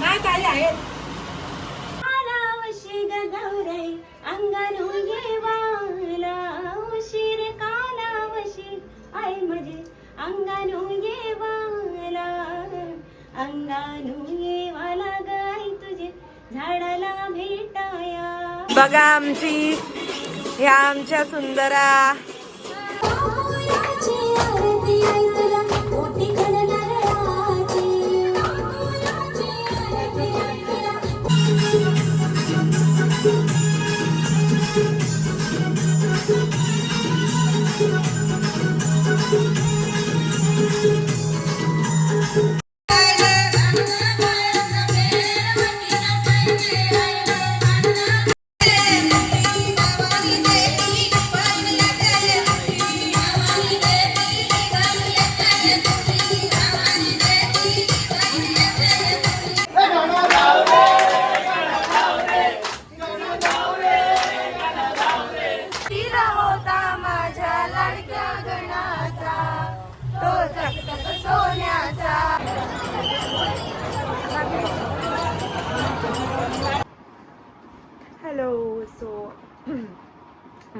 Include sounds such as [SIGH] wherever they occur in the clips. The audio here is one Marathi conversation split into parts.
नाही काही आहेत. म्हणजे येवाला गाई तुझे. झाडाला भेटाया. बघा आमची ह्या आमच्या सुंदरा. तिला [LAUGHS]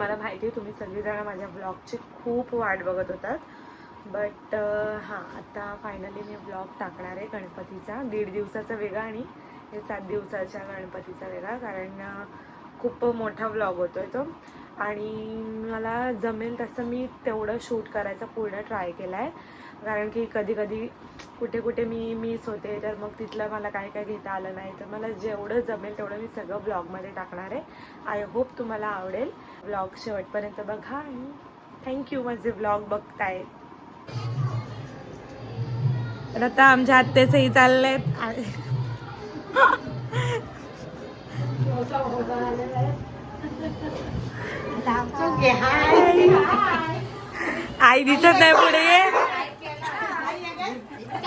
मला माहिती आहे तुम्ही सगळीजण माझ्या ब्लॉगची खूप वाट बघत होतात. बट हां आता फायनली मी ब्लॉग टाकणार आहे गणपतीचा. दीड दिवसाचा वेगळा आणि हे सात दिवसाच्या गणपतीचा वेगळा कारण खूप मोठा व्लॉग होतो आहे तो. आणि मला जमेल तसं मी तेवढं शूट करायचा पूर्ण ट्राय केला आहे कारण की कधी कधी कुठे कुठे मी मिस होते तर मग तिथलं मला काय काय घेता आलं नाही. तर मला जेवढं जमेल तेवढं मी सगळं ब्लॉगमध्ये टाकणार आहे. आय होप तुम्हाला आवडेल. ब्लॉग शेवटपर्यंत बघा आणि थँक्यू माझे ब्लॉग बघताय. तर आता आमच्या आत्याचंही चाललेत. [LAUGHS] आई दिसत नाही पुढे.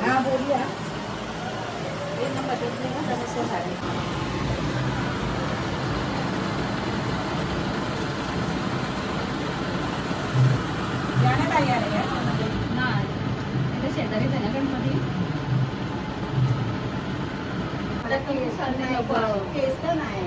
जाऊ दे. ही आमची गौराई बोलायचंच असते नाही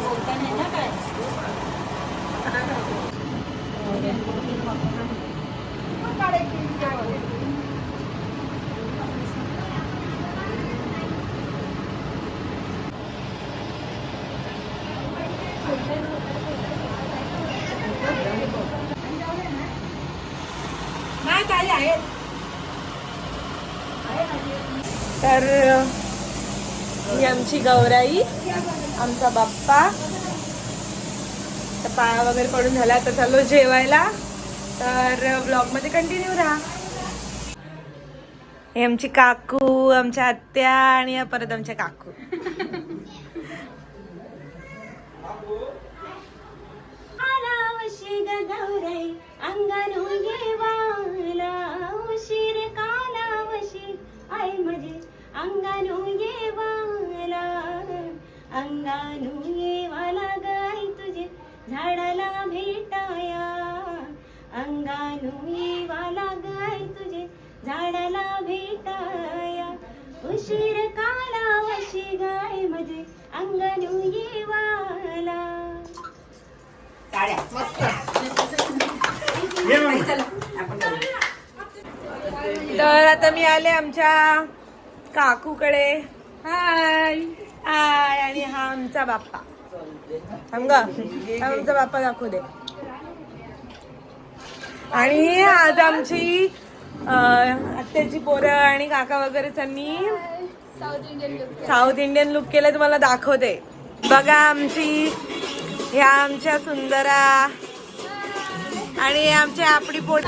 तर ही आमची गौराई आमचा बाप्पा. तर पाया वगैरे पडून झाला तर चालू जेवायला. तर ब्लॉगमध्ये कंटिन्यू राहा. हे आमची काकू आमच्या आत्या आणि परत आमच्या काकू. कालावशी गौरे अंगणू उशीर आई म्हणजे गाई तुझे झाडाला भेटाया. अंगानू येवाला गाई तुझे झाडाला भेटाया. उशीर कालावशी गाय म्हणजे अंगणू येवाला. तर आता मी आले आमच्या काकूकडे. हाय. हाय आणि हा आमचा बाप्पा. थांब ग. हा आमचा बाप्पा दाखवू दे. आणि आज आमची आत्याची पोरं आणि काका वगैरे त्यांनी साऊथ इंडियन लुक केलं. तुम्हाला दाखवते. बघा आमची ह्या आमच्या सुंदरा आणि हे आमचे आपडी पोट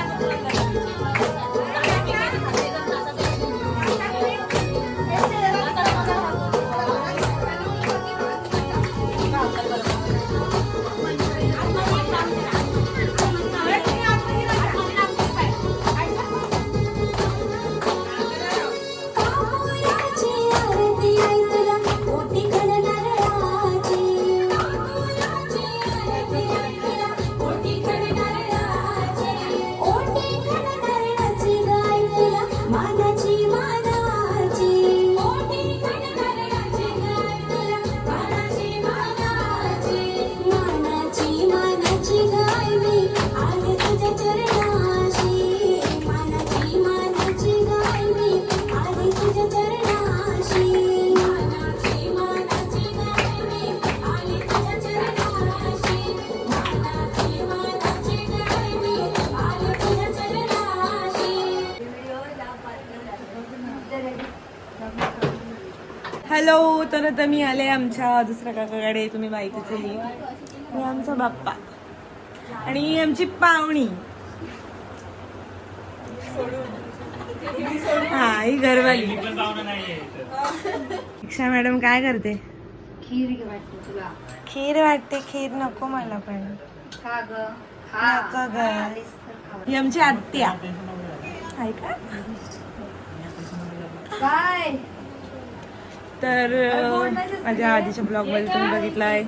आता मी आले आमच्या दुसऱ्या काकाकडे तुम्ही माहितीच आहे. हे आमचा बाप्पा. आणि आमची पाहुणी. हा ही घरवाली. दीक्षा मॅडम काय करते? खीर वाटते तुला. खीर वाटते खीर नको मला पण. का ग. नको ग. ही आमची आत्या. ऐका काय तर माझ्या आधीच्या ब्लॉगमध्ये तुम्ही बघितलंय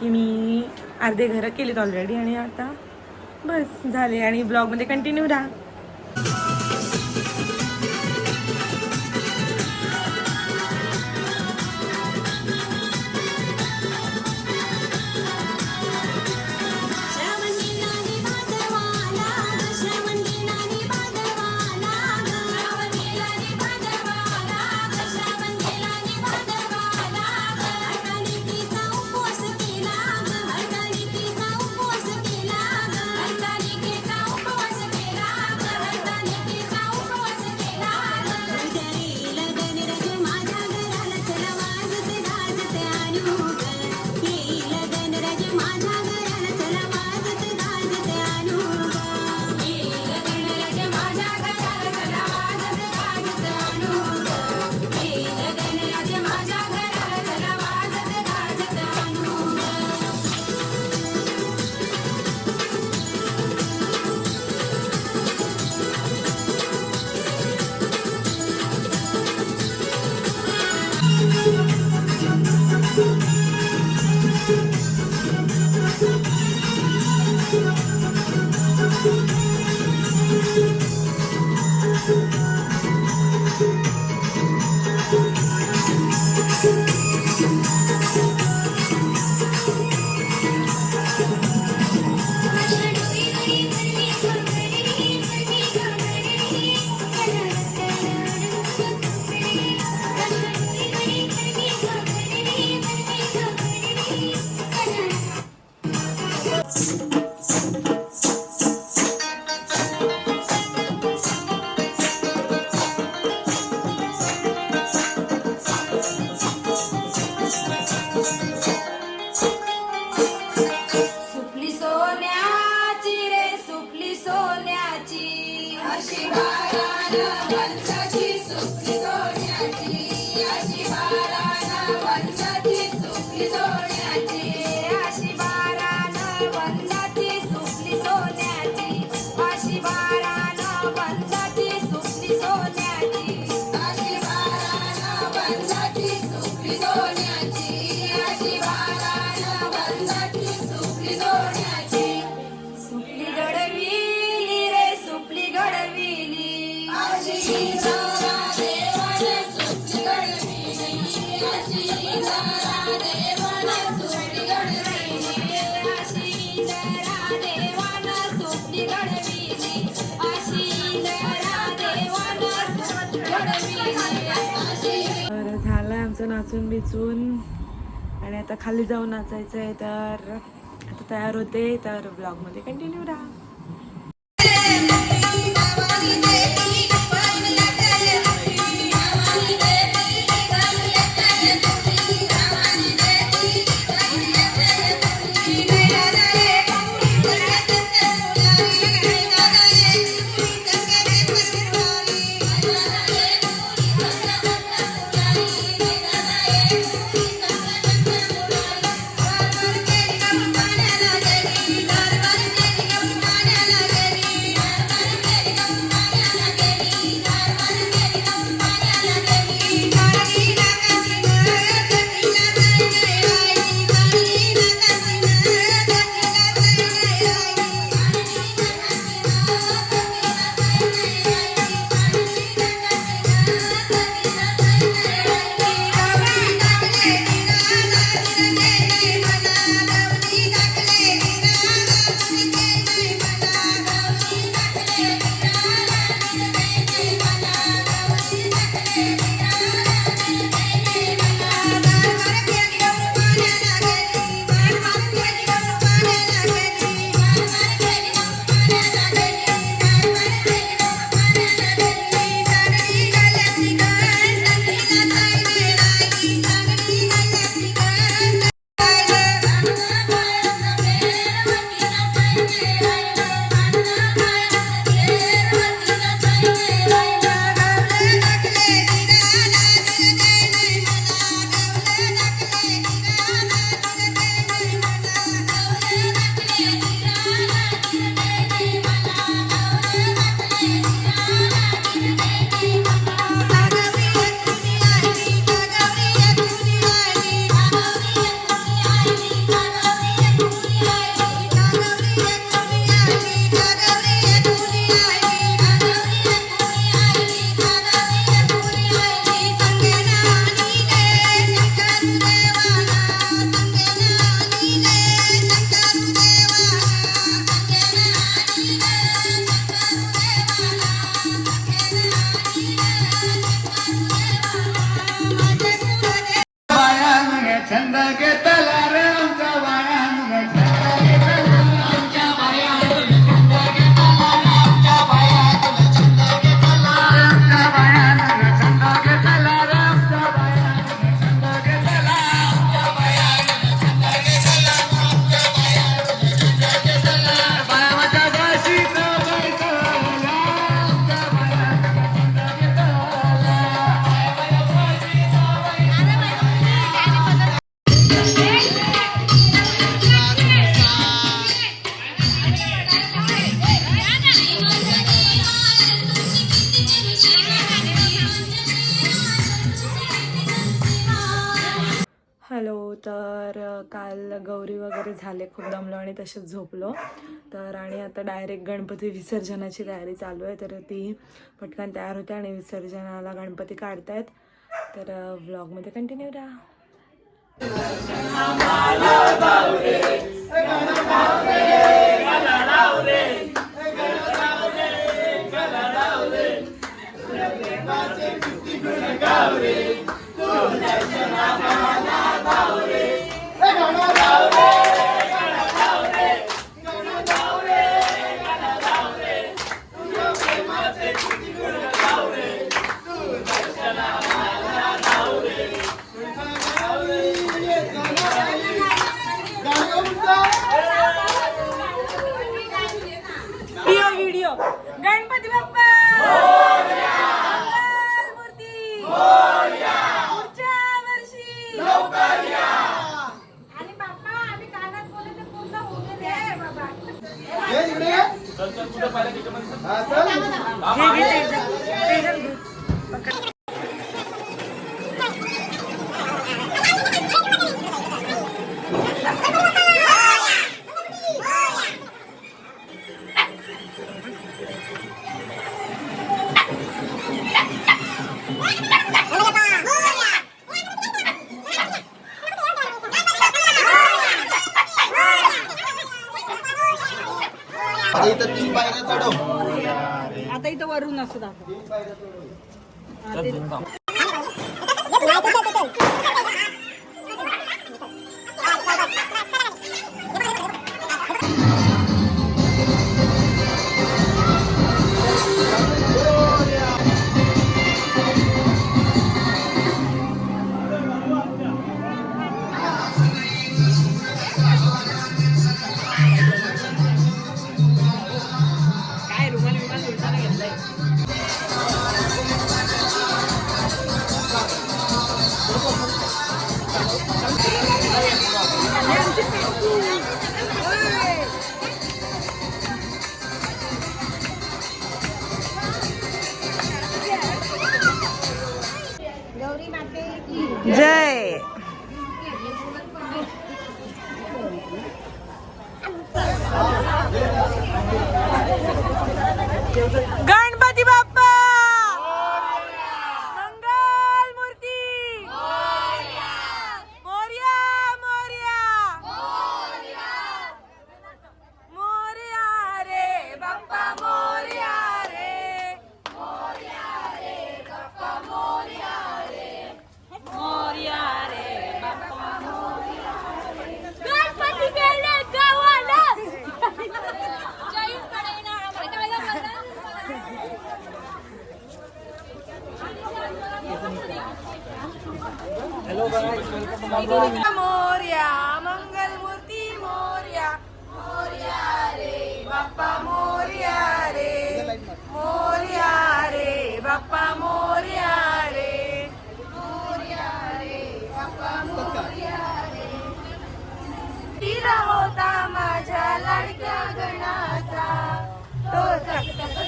की मी अर्धे घरं केलीत ऑलरेडी आणि आता बस झाले. आणि ब्लॉगमध्ये कंटिन्यू राहा. Música नाचून बिचून. आणि आता खाली जाऊन नाचायचं आहे तर आता तयार होते तर ब्लॉगमध्ये कंटिन्यू राहा. तयारी झाले खूप दमलो आणि तसेच झोपलो तर आणि आता डायरेक्ट गणपती विसर्जनाची तयारी चालू आहे तर ती पटकन तयार होते आणि विसर्जनाला गणपती काढतायत तर व्लॉगमध्ये कंटिन्यू राहा बोलो गणपती बाप्पा! मूर्ती पुढच्या वर्षी! आणि बाप्पा आम्ही कानात बोलले ते पूर्ण होऊन दे बाबा चल चल कुठे पाहिलं त्याच्यामध्ये? 是的，明的。啊，领。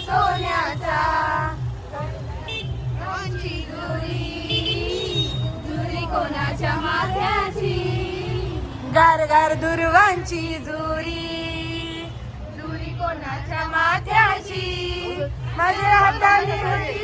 सोन्याचा. कोणाच्या माथ्याची? गार गार दुर्वांची जुरी. दुरी कोणाच्या माथ्याची? माझ्या हाताने होती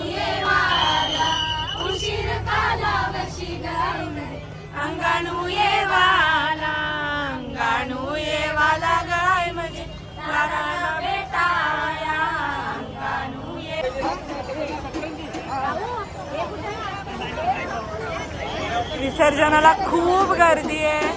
गाणू येवाला गाणू येवाला गाय म्हणजे बेटाया गाणू विसर्जनाला खूप गर्दी आहे.